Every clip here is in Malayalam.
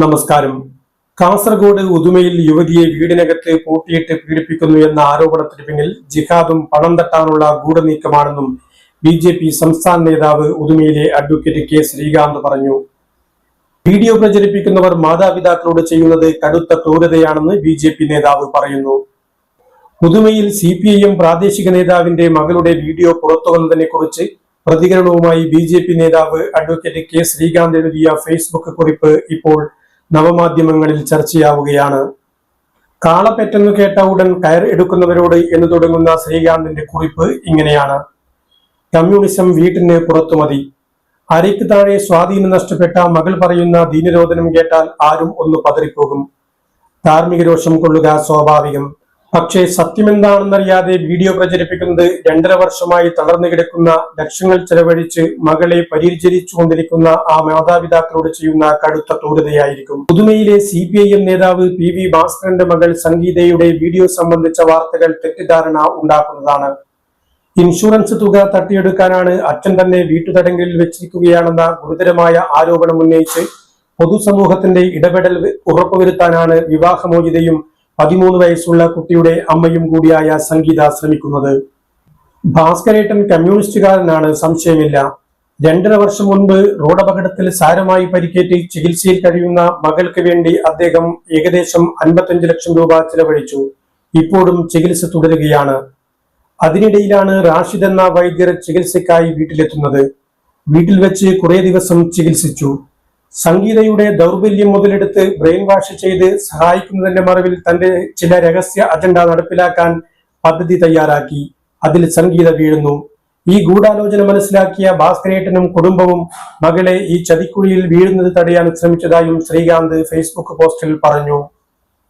നമസ്കാരം. കാസർഗോഡ് ഉദുമയിൽ യുവതിയെ വീടിനകത്ത് പൂട്ടിയിട്ട് പീഡിപ്പിക്കുന്നു എന്ന ആരോപണത്തിന് പിന്നിൽ ജിഹാദും പണം തട്ടാനുള്ള ഗൂഢനീക്കമാണെന്നും ബി ജെ പി സംസ്ഥാന നേതാവ് ഉദുമയിലെ അഡ്വക്കേറ്റ് കെ ശ്രീകാന്ത് പറഞ്ഞു. വീഡിയോ പ്രചരിപ്പിക്കുന്നവർ മാതാപിതാക്കളോട് ചെയ്യുന്നത് കടുത്ത ക്രൂരതയാണെന്ന് ബി ജെ പി നേതാവ് പറയുന്നു. പുതുമയിൽ സി പി ഐ എം പ്രാദേശിക നേതാവിന്റെ മകളുടെ വീഡിയോ പുറത്തു വന്നതിനെ കുറിച്ച് പ്രതികരണവുമായി ബി ജെ പി നേതാവ് അഡ്വക്കേറ്റ് കെ ശ്രീകാന്ത് എഴുതിയ ഫേസ്ബുക്ക് കുറിപ്പ് ഇപ്പോൾ നവമാധ്യമങ്ങളിൽ ചർച്ചയാവുകയാണ്. കാളപ്പെറ്റെന്ന് കേട്ട ഉടൻ കയർ എടുക്കുന്നവരോട് എന്ന് തുടങ്ങുന്ന ശ്രീകാന്തിന്റെ കുറിപ്പ് ഇങ്ങനെയാണ്. കമ്മ്യൂണിസം വീട്ടിന് പുറത്തു മതി. അരയ്ക്ക് താഴെ സ്വാധീനം നഷ്ടപ്പെട്ട മകൾ പറയുന്ന ദീനരോധനം കേട്ടാൽ ആരും ഒന്ന് പതറിപ്പോകും. ധാർമ്മിക രോഷം കൊള്ളുക സ്വാഭാവികം. പക്ഷേ സത്യമെന്താണെന്നറിയാതെ വീഡിയോ പ്രചരിപ്പിക്കുന്നത് രണ്ടര വർഷമായി തളർന്നു കിടക്കുന്ന ലക്ഷങ്ങൾ ചെലവഴിച്ച് മകളെ പരിചരിച്ചുകൊണ്ടിരിക്കുന്ന ആ മാതാപിതാക്കളോട് ചെയ്യുന്ന കടുത്ത ക്രൂരതയായിരിക്കും. പുതുമയിലെ സി പി ഐ എം നേതാവ് പി വി ഭാസ്കരന്റെ മകൾ സംഗീതയുടെ വീഡിയോ സംബന്ധിച്ച വാർത്തകൾ തെറ്റിദ്ധാരണ ഉണ്ടാക്കുന്നതാണ്. ഇൻഷുറൻസ് തുക തട്ടിയെടുക്കാനാണ് അച്ഛൻ തന്നെ വീട്ടുതടങ്കലിൽ വെച്ചിരിക്കുകയാണെന്ന ഗുരുതരമായ ആരോപണം ഉന്നയിച്ച് പൊതുസമൂഹത്തിന്റെ ഇടപെടൽ ഉറപ്പുവരുത്താനാണ് വിവാഹമോചിതയും പതിമൂന്ന് വയസ്സുള്ള കുട്ടിയുടെ അമ്മയും കൂടിയായ സംഗീത ശ്രമിക്കുന്നത്. ഭാസ്കരേട്ടൻ കമ്മ്യൂണിസ്റ്റുകാരനാണ് സംശയമില്ല. രണ്ടര വർഷം മുൻപ് റോഡപകടത്തിൽ സാരമായി പരിക്കേറ്റ് ചികിത്സയിൽ കഴിയുന്ന മകൾക്ക് വേണ്ടി അദ്ദേഹം ഏകദേശം അൻപത്തഞ്ച് ലക്ഷം രൂപ ചെലവഴിച്ചു. ഇപ്പോഴും ചികിത്സ തുടരുകയാണ്. അതിനിടയിലാണ് റാഷിദ് എന്ന വൈദ്യർ ചികിത്സയ്ക്കായി വീട്ടിലെത്തുന്നത്. വീട്ടിൽ വെച്ച് കുറേ ദിവസം ചികിത്സിച്ചു. സംഗീതയുടെ ദൗർബല്യം മുതലെടുത്ത് ബ്രെയിൻ വാഷ് ചെയ്ത് സഹായിക്കുന്നതിന്റെ മറവിൽ തന്റെ ചില രഹസ്യ അജണ്ട നടപ്പിലാക്കാൻ പദ്ധതി തയ്യാറാക്കി. അതിൽ സംഗീത വീഴുന്നു. ഈ ഗൂഢാലോചന മനസ്സിലാക്കിയ ഭാസ്കരേട്ടനും കുടുംബവും മകളെ ഈ ചതിക്കുഴിയിൽ വീഴുന്നത് തടയാൻ ശ്രമിച്ചതായും ശ്രീകാന്ത് ഫേസ്ബുക്ക് പോസ്റ്റിൽ പറഞ്ഞു.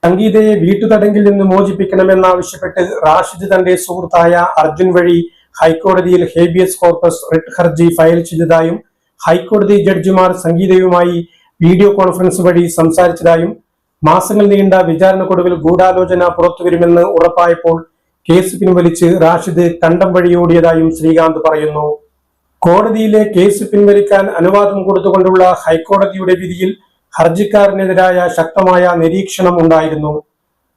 സംഗീതയെ വീട്ടുതടങ്കിൽ നിന്ന് മോചിപ്പിക്കണമെന്നാവശ്യപ്പെട്ട് റാഷിദ് തന്റെ സുഹൃത്തായ അർജുൻ വഴി ഹൈക്കോടതിയിൽ ഹേബിയസ് കോർപ്പസ് റിട്ട് ഹർജി ഫയൽ ചെയ്തതായും ഹൈക്കോടതി ജഡ്ജിമാർ സംഗീതയുമായി വീഡിയോ കോൺഫറൻസ് വഴി സംസാരിച്ചതായും മാസങ്ങൾ നീണ്ട വിചാരണക്കൊടുവിൽ ഗൂഢാലോചന പുറത്തുവരുമെന്ന് ഉറപ്പായപ്പോൾ കേസ് പിൻവലിച്ച് റാഷിദ് കണ്ടം വഴിയോടിയതായും ശ്രീകാന്ത് പറയുന്നു. കോടതിയിലെ കേസ് പിൻവലിക്കാൻ അനുവാദം കൊടുത്തുകൊണ്ടുള്ള ഹൈക്കോടതിയുടെ വിധിയിൽ ഹർജിക്കാരനെതിരായ ശക്തമായ നിരീക്ഷണം ഉണ്ടായിരുന്നു.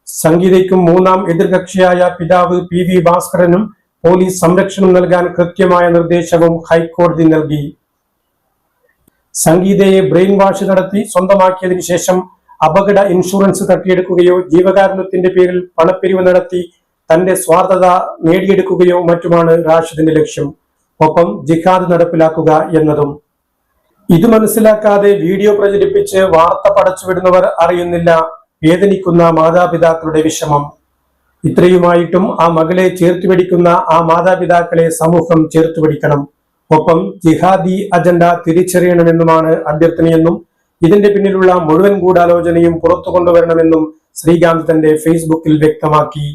സംഗീതയ്ക്കും മൂന്നാം എതിർകക്ഷിയായ പിതാവ് പി വി ഭാസ്കരനും പോലീസ് സംരക്ഷണം നൽകാൻ കൃത്യമായ നിർദ്ദേശവും ഹൈക്കോടതി നൽകി. സംഗീതയെ ബ്രെയിൻ വാഷ് നടത്തി സ്വന്തമാക്കിയതിനു ശേഷം അപകട ഇൻഷുറൻസ് തട്ടിയെടുക്കുകയോ ജീവകാരുണ്യത്തിന്റെ പേരിൽ പണപ്പിരിവ് നടത്തി തന്റെ സ്വാർത്ഥത നേടിയെടുക്കുകയോ മറ്റുമാണ് റാഷിദിന്റെ ലക്ഷ്യം. ഒപ്പം ജിഹാദ് നടപ്പിലാക്കുക എന്നതും. ഇത് മനസ്സിലാക്കാതെ വീഡിയോ പ്രചരിപ്പിച്ച് വാർത്ത പടച്ചുവിടുന്നവർ അറിയുന്നില്ല വേദനിക്കുന്ന മാതാപിതാക്കളുടെ വിഷമം. ഇത്രയുമായിട്ടും ആ മകളെ ചേർത്തുപിടിക്കുന്ന ആ മാതാപിതാക്കളെ സമൂഹം ചേർത്ത് പിടിക്കണം. ഒപ്പം ജിഹാദി അജണ്ട തിരിച്ചറിയണമെന്നുമാണ് അഭ്യർത്ഥനയെന്നും ഇതിന്റെ പിന്നിലുള്ള മുഴുവൻ ഗൂഢാലോചനയും പുറത്തു കൊണ്ടുവരണമെന്നും ശ്രീകാന്ത് തന്റെ ഫേസ്ബുക്കിൽ വ്യക്തമാക്കി.